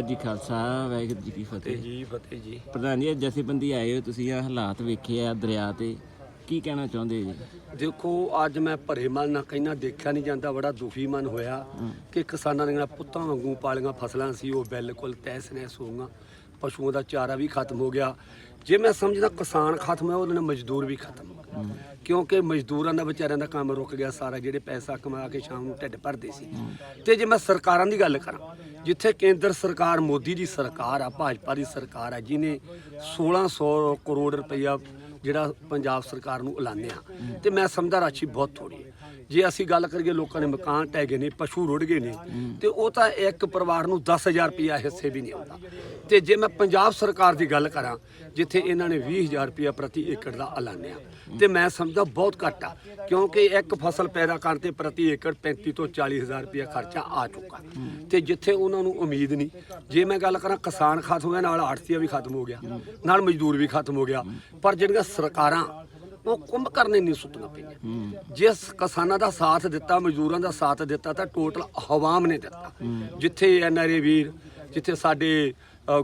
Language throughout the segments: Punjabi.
ਜੀ ਖਾਲਸਾ ਵਾਹਿਗੁਰੂ ਜੀ ਕੀ ਫਤਿਹ। ਜੀ ਫਤਿਹ ਜੀ। ਪ੍ਰਧਾਨ ਜੀ ਜਥੇਬੰਦੀ ਆਏ ਹੋ ਤੁਸੀਂ ਆ ਹਾਲਾਤ ਵੇਖੇ ਆ ਦਰਿਆ ਤੇ। ਕੀ ਕਹਿਣਾ ਚਾਹੁੰਦੇ ਜੀ? ਦੇਖੋ ਅੱਜ ਮੈਂ ਭਰੇ ਮਨ ਨਾਲ ਕਹਿਣਾ ਦੇਖਿਆ ਨਹੀਂ ਜਾਂਦਾ ਬੜਾ ਦੁਖੀ ਮਨ ਹੋਇਆ ਕਿ ਕਿਸਾਨਾਂ ਦੀਆਂ ਪੁੱਤਾਂ ਵਾਂਗੂ ਪਾਲੀਆਂ ਫਸਲਾਂ ਸੀ ਉਹ ਬਿਲਕੁਲ ਤਹਿਸ ਨਹਿਸ ਹੋ ਗਈਆਂ। ਪਸ਼ੂਆਂ ਦਾ ਚਾਰਾ ਵੀ ਖਤਮ ਹੋ ਗਿਆ। ਜੇ ਮੈਂ ਸਮਝਦਾ ਕਿਸਾਨ ਖਤਮ ਹੈ ਉਹਦੇ ਨਾਲ ਮਜ਼ਦੂਰ ਵੀ ਖਤਮ ਹੋ ਗਏ। ਕਿਉਂਕਿ ਮਜ਼ਦੂਰਾਂ ਦਾ ਵਿਚਾਰਿਆਂ ਦਾ ਕੰਮ ਰੁਕ ਗਿਆ ਸਾਰਾ ਜਿਹੜੇ ਪੈਸਾ ਕਮਾ ਕੇ ਸ਼ਾਮ ਨੂੰ ਢਿੱਡ ਭਰਦੇ ਸੀ। ਤੇ ਜੇ ਮੈਂ ਸਰਕਾਰਾਂ ਦੀ ਗੱਲ ਕਰਾਂ ਜਿੱਥੇ ਕੇਂਦਰ ਸਰਕਾਰ ਮੋਦੀ ਦੀ ਸਰਕਾਰ ਆ ਭਾਜਪਾ ਦੀ ਸਰਕਾਰ ਆ ਜਿਨੇ 1600 ਕਰੋੜ ਰੁਪਈਆ ਜਿਹੜਾ ਪੰਜਾਬ ਸਰਕਾਰ ਨੂੰ ਐਲਾਨਿਆ। ਤੇ ਮੈਂ ਸਮਝਦਾ ਰਾਸ਼ੀ ਬਹੁਤ ਥੋੜੀ ਹੈ। ਜੇ ਅਸੀਂ ਗੱਲ ਕਰੀਏ ਲੋਕਾਂ ਦੇ ਮਕਾਨ ਟਹਿ ਗਏ ਨੇ, ਪਸ਼ੂ ਰੁੜ ਗਏ ਨੇ, ਤੇ ਉਹ ਤਾਂ ਇੱਕ ਪਰਿਵਾਰ ਨੂੰ 10000 ਰੁਪਇਆ ਹਿੱਸੇ ਵੀ ਨਹੀਂ ਆਉਂਦਾ। ਤੇ ਜੇ ਮੈਂ ਪੰਜਾਬ ਸਰਕਾਰ ਦੀ ਗੱਲ ਕਰਾਂ, ਜਿੱਥੇ ਇਹਨਾਂ ਨੇ 20000 ਰੁਪਇਆ ਪ੍ਰਤੀ ਏਕੜ ਦਾ ਐਲਾਨਿਆ, ਤੇ ਮੈਂ ਸਮਝਦਾ ਬਹੁਤ ਘੱਟ ਆ, ਕਿਉਂਕਿ ਇੱਕ ਫਸਲ ਪੈਦਾ ਕਰਨ ਤੇ ਪ੍ਰਤੀ ਏਕੜ 35 ਤੋਂ 40000 ਰੁਪਇਆ ਖਰਚਾ ਆ ਚੁੱਕਾ। ਤੇ ਜਿੱਥੇ ਉਹਨਾਂ ਨੂੰ ਉਮੀਦ ਨਹੀਂ, ਜੇ ਮੈਂ ਗੱਲ ਕਰਾਂ ਕਿਸਾਨ ਖਤਮ ਹੋਇਆ, ਨਾਲ ਆੜਤੀਆ ਵੀ ਖਤਮ ਹੋ ਗਿਆ, ਨਾਲ ਮਜ਼ਦੂਰ ਵੀ ਖਤਮ ਹੋ ਗਿਆ, ਪਰ ਜਿਹੜੀਆਂ ਸਰਕਾਰਾਂ ਉਹ ਕੁੰਭ ਨਹੀਂ ਸੁੱਟੀਆਂ ਪਈਆਂ। ਜਿਸ ਕਿਸਾਨਾਂ ਦਾ ਸਾਥ ਦਿੱਤਾ, ਮਜ਼ਦੂਰਾਂ ਦਾ ਸਾਥ ਦਿੱਤਾ, ਤਾਂ ਟੋਟਲ ਹਵਾਮ ਨੇ ਦਿੱਤਾ। ਜਿੱਥੇ ਐਨਆਰਏ ਵੀਰ, ਜਿੱਥੇ ਸਾਡੇ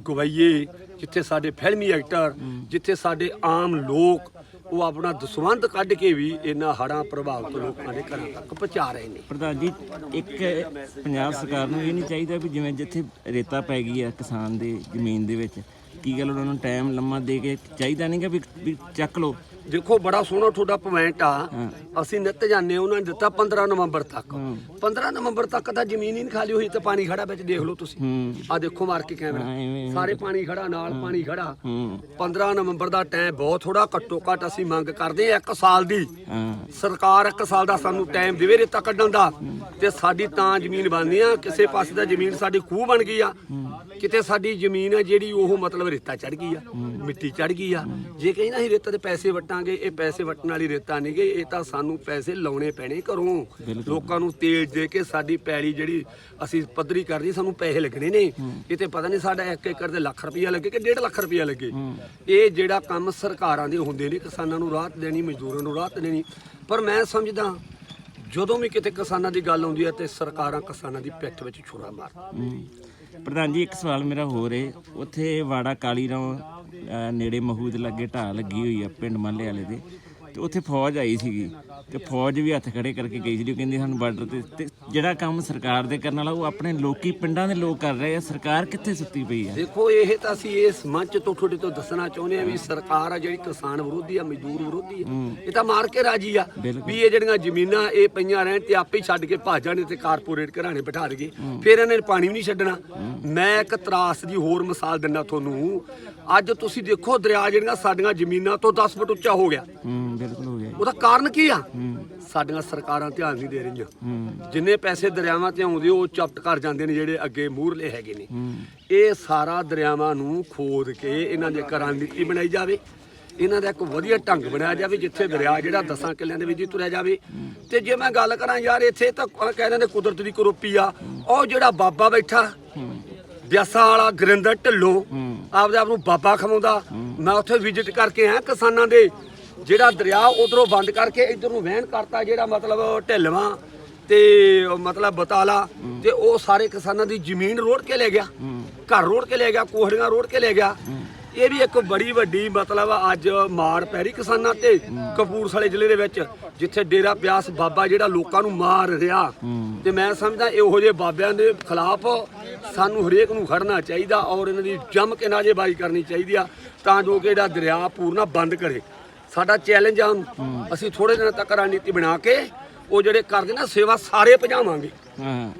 ਗਵਈਏ, ਜਿੱਥੇ ਸਾਡੇ ਫਿਲਮੀ ਐਕਟਰ, ਜਿੱਥੇ ਸਾਡੇ ਆਮ ਲੋਕ, ਉਹ ਆਪਣਾ ਦਸਵੰਧ ਕੱਢ ਕੇ ਵੀ ਇਹਨਾਂ ਹੜ੍ਹਾਂ ਪ੍ਰਭਾਵਿਤ ਲੋਕਾਂ ਦੇ ਘਰਾਂ ਤੱਕ ਪਹੁੰਚਾ ਰਹੇ ਨੇ। ਪ੍ਰਧਾਨ ਜੀ, ਇੱਕ ਪੰਜਾਬ ਸਰਕਾਰ ਨੂੰ ਇਹ ਨਹੀਂ ਚਾਹੀਦਾ ਵੀ ਜਿਵੇਂ ਜਿੱਥੇ ਰੇਤਾ ਪੈ ਗਈ ਆ ਕਿਸਾਨ ਦੇ ਜ਼ਮੀਨ ਦੇ ਵਿੱਚ ਕੀ ਗੱਲ ਉਹਨਾਂ ਨੂੰ ਟਾਈਮ ਲੰਮਾ ਦੇ ਕੇ ਚਾਹੀਦਾ ਨਹੀਂਗਾ ਵੀ ਵੀ ਚੱਕ ਲਓ? ਦੇਖੋ ਬੜਾ ਸੋਹਣਾ ਤੁਹਾਡਾ ਪੁਆਇੰਟ ਆ। ਅਸੀਂ ਨਿੱਤ ਜਾਂਦੇ ਉਹਨਾਂ ਨੇ ਦਿੱਤਾ 15 ਨਵੰਬਰ ਤੱਕ। 15 ਨਵੰਬਰ ਤੱਕ ਤਾਂ ਜ਼ਮੀਨ ਹੀ ਨਹੀਂ ਖਾਲੀ ਹੋਈ ਤੇ ਪਾਣੀ ਖੜਾ ਵਿੱਚ ਦੇਖ ਲਓ ਤੁਸੀਂ। ਆ ਦੇਖੋ ਮਾਰ ਕੇ ਕੈਮਰਾ। ਸਾਰੇ ਪਾਣੀ ਖੜਾ ਨਾਲ ਪਾਣੀ ਖੜਾ। ਹੂੰ। 15 ਨਵੰਬਰ ਦਾ ਟਾਈਮ ਬਹੁਤ ਥੋੜਾ ਘੱਟੋ ਘੱਟ ਅਸੀਂ ਮੰਗ ਕਰਦੇ ਆ ਇੱਕ ਸਾਲ ਦੀ। ਸਰਕਾਰ ਇੱਕ ਸਾਲ ਦਾ ਸਾਨੂੰ ਟਾਈਮ ਦੇਵੇ ਰੇਤਾ ਕੱਢਣ ਦਾ। ਤੇ ਸਾਡੀ ਤਾਂ ਜ਼ਮੀਨ ਬਣਨੀ ਆ ਕਿਸੇ ਪਾਸੇ ਦਾ ਜ਼ਮੀਨ ਸਾਡੀ ਖੂਹ ਬਣ ਗਈ ਆ। ਕਿਤੇ ਸਾਡੀ ਜ਼ਮੀਨ ਹੈ ਜਿਹੜੀ ਉਹ ਮਤਲਬ ਰੇਤਾ ਚੜ ਗਈ ਆ ਮਿੱਟੀ ਚੜ ਗਈ ਆ। ਜੇ ਕਹੀਂ ਨਾ ਅਸੀਂ ਰੇਤਾ ਦੇ ਪੈਸੇ ਵਟਾਂਗੇ ਇਹ ਪੈਸੇ ਵਟਣ ਵਾਲੀ ਰੇਤਾ ਨਹੀਂ ਗੇ ਇਹ ਤਾਂ ਸਾਨੂੰ ਪੈਸੇ ਲਾਉਣੇ ਪੈਣੇ ਘਰੋਂ। ਲੋਕਾਂ ਨੂੰ ਤੇਲ ਦੇ ਕੇ ਸਾਡੀ ਪੈਲੀ ਜਿਹੜੀ ਅਸੀਂ ਪੱਧਰੀ ਕਰਨੀ ਸਾਨੂੰ ਪੈਸੇ ਲੱਗਣੇ ਨੇ। ਇਹ ਤੇ ਪਤਾ ਨਹੀਂ ਸਾਡਾ 1 ਏਕੜ ਦੇ ਲੱਖ ਰੁਪਈਆ ਲੱਗੇ ਕਿ 1.5 ਲੱਖ ਰੁਪਈਆ ਲੱਗੇ। ਇਹ ਜਿਹੜਾ ਕੰਮ ਸਰਕਾਰਾਂ ਦੇ ਹੁੰਦੇ ਨੇ ਕਿਸਾਨਾਂ ਨੂੰ ਰਾਹਤ ਦੇਣੀ ਮਜ਼ਦੂਰਾਂ ਨੂੰ ਰਾਹਤ ਦੇਣੀ। ਪਰ ਮੈਂ ਸਮਝਦਾ ਜਦੋਂ ਵੀ ਕਿਤੇ ਕਿਸਾਨਾਂ ਦੀ ਗੱਲ ਆਉਂਦੀ ਹੈ ਤੇ ਸਰਕਾਰਾਂ ਕਿਸਾਨਾਂ ਦੀ ਪਿੱਠ ਵਿੱਚ ਛੁਰਾ ਮਾਰ ਹਮ। ਪ੍ਰਧਾਨ ਜੀ, ਇੱਕ ਸਵਾਲ ਮੇਰਾ ਹੋਰ ਏ। ਉੱਥੇ ਵਾੜਾ ਕਾਲੀ ਰਾਮ ਨੇੜੇ ਮਹੂਦ ਲੱਗੇ ਢਾਹ ਲੱਗੀ ਹੋਈ ਆ, ਪਿੰਡ ਮਾਲੇ ਵਾਲੇ ਦੇ। ਤੇ ਉੱਥੇ ਫੌਜ ਆਈ ਸੀਗੀ ਤੇ ਫੌਜ ਵੀ ਹੱਥ ਖੜੇ ਕਰਕੇ ਗਈ ਸੀ। ਉਹ ਕਹਿੰਦੀ ਸਾਨੂੰ ਬਾਰਡਰ ਤੇ ਤੇ ਜਿਹੜਾ ਕੰਮ ਸਰਕਾਰ ਦੇ ਕਰਨ ਵਾਲਾ ਉਹ ਆਪਣੇ ਲੋਕੀ ਪਿੰਡਾਂ ਦੇ ਲੋਕ ਕਰ ਰਹੇ ਆ। ਸਰਕਾਰ ਕਿੱਥੇ ਸੁੱਤੀ ਪਈ ਆ? ਦੇਖੋ ਇਹ ਤਾਂ ਅਸੀਂ ਇਸ ਮੰਚ ਤੋਂ ਤੁਹਾਡੇ ਤੋਂ ਦੱਸਣਾ ਚਾਹੁੰਦੇ ਆ ਵੀ ਸਰਕਾਰ ਆ ਜਿਹੜੀ ਕਿਸਾਨ ਵਿਰੋਧੀ ਆ ਮਜ਼ਦੂਰ ਵਿਰੋਧੀ ਆ। ਇਹ ਤਾਂ ਮਾਰ ਕੇ ਰਾਜੀ ਆ। ਵੀ ਇਹ ਜਿਹੜੀਆਂ ਜ਼ਮੀਨਾਂ ਇਹ ਪਈਆਂ ਰਹਿਣ ਤੇ ਆਪੇ ਛੱਡ ਕੇ ਭੱਜ ਜਾਣੇ ਤੇ ਕਾਰਪੋਰੇਟ ਘਰਾਣੇ ਬਿਠਾ ਦੇਗੇ ਫਿਰ ਇਹਨਾਂ ਨੇ ਪਾਣੀ ਵੀ ਨਹੀਂ ਛੱਡਣਾ। ਮੈਂ ਇੱਕ ਤਰਾਸ ਦੀ ਹੋਰ ਮਿਸਾਲ ਦਿੰਦਾ ਤੁਹਾਨੂੰ। ਅੱਜ ਤੁਸੀਂ ਦੇਖੋ ਦਰਿਆ ਜਿਹੜੀਆਂ ਸਾਡੀਆਂ ਜ਼ਮੀਨਾਂ ਤੋਂ 10 ਫੁੱਟ ਉੱਚਾ ਹੋ ਗਿਆ। ਬਿਲਕੁਲ ਹੋ ਗਿਆ ਉਹਦਾ ਕਾਰਨ ਕੀ ਆ? ਸਾਡੀਆਂ ਸਰਕਾਰਾਂ ਧਿਆਨ ਨਹੀਂ ਦੇ ਰਹੀਆਂ। ਜਿੰਨੇ ਪੈਸੇ ਦਰਿਆਵਾਂ ਤੇ ਆਉਂਦੇ ਉਹ ਚਪਟ ਕਰ ਜਾਂਦੇ ਨੇ ਜਿਹੜੇ ਅੱਗੇ ਮੂਹਰਲੇ ਹੈਗੇ ਨੇ। ਇਹ ਸਾਰਾ ਦਰਿਆਵਾਂ ਨੂੰ ਖੋਦ ਕੇ ਇਹਨਾਂ ਦੇ ਇੱਕ ਰਣਨੀਤੀ ਬਣਾਈ ਜਾਵੇ। ਇਹਨਾਂ ਦਾ ਇੱਕ ਵਧੀਆ ਢੰਗ ਬਣਾਇਆ ਜਾਵੇ ਜਿੱਥੇ ਦਰਿਆ ਜਿਹੜਾ 10 ਕਿੱਲਿਆਂ ਦੇ ਵਿੱਚ ਹੀ ਤੁਰਿਆ ਜਾਵੇ। ਤੇ ਜੇ ਮੈਂ ਗੱਲ ਕਰਾਂ ਯਾਰ ਇੱਥੇ ਤਾਂ ਕਹਿ ਦਿੰਦੇ ਕੁਦਰਤ ਦੀ ਕਰੋਪੀ ਆ। ਉਹ ਜਿਹੜਾ ਬਾਬਾ ਬੈਠਾ ਬਿਆਸਾ ਵਾਲਾ ਗੁਰਿੰਦਰ ਢਿੱਲੋਂ ਆਪਦੇ ਆਪ ਨੂੰ ਬਾਬਾ ਖਵਾਉਂਦਾ। ਮੈਂ ਉੱਥੇ ਵਿਜ਼ਿਟ ਕਰਕੇ ਆਇਆ ਕਿਸਾਨਾਂ ਦੇ। ਜਿਹੜਾ ਦਰਿਆ ਉਧਰੋਂ ਬੰਦ ਕਰਕੇ ਇਧਰ ਨੂੰ ਵਹਿਣ ਕਰਤਾ, ਜਿਹੜਾ ਮਤਲਬ ਢਿੱਲਵਾਂ ਤੇ ਮਤਲਬ ਬਤਾਲਾ ਤੇ ਉਹ ਸਾਰੇ ਕਿਸਾਨਾਂ ਦੀ ਜ਼ਮੀਨ ਰੋੜ ਕੇ ਲੈ ਗਿਆ, ਘਰ ਰੋੜ ਕੇ ਲੈ ਗਿਆ, ਕੋਹੜੀਆਂ ਰੋੜ ਕੇ ਲੈ ਗਿਆ। ਇਹ ਵੀ ਇੱਕ ਬੜੀ ਵੱਡੀ ਮਤਲਬ ਅੱਜ ਮਾਰ ਪੈ ਕਿਸਾਨਾਂ ਤੇ ਕਪੂਰਥਲੇ ਜ਼ਿਲ੍ਹੇ ਦੇ ਵਿੱਚ, ਜਿੱਥੇ ਡੇਰਾ ਪਿਆਸ ਬਾਬਾ ਜਿਹੜਾ ਲੋਕਾਂ ਨੂੰ ਮਾਰ ਰਿਹਾ। ਤੇ ਮੈਂ ਸਮਝਦਾ ਇਹੋ ਜਿਹੇ ਬਾਬਿਆਂ ਦੇ ਖਿਲਾਫ ਸਾਨੂੰ ਹਰੇਕ ਨੂੰ ਖੜਨਾ ਚਾਹੀਦਾ ਔਰ ਇਹਨਾਂ ਦੀ ਜੰਮ ਕੇ ਨਾਜੇਬਾਜ਼ੀ ਕਰਨੀ ਚਾਹੀਦੀ ਆ, ਤਾਂ ਜੋ ਕਿ ਇਹਦਾ ਦਰਿਆ ਪੂਰਨਾ ਬੰਦ ਕਰੇ। ਸਾਡਾ ਚੈਲੰਜ ਆ। ਅਸੀਂ ਥੋੜੇ ਦਿਨਾਂ ਤੱਕ ਰਣਨੀਤੀ ਬਣਾ ਕੇ ਉਹ ਜਿਹੜੇ ਕਰਦੇ ਨਾ ਸੇਵਾ ਸਾਰੇ ਭਜਾਵਾਂਗੇ। ਹਾਂ।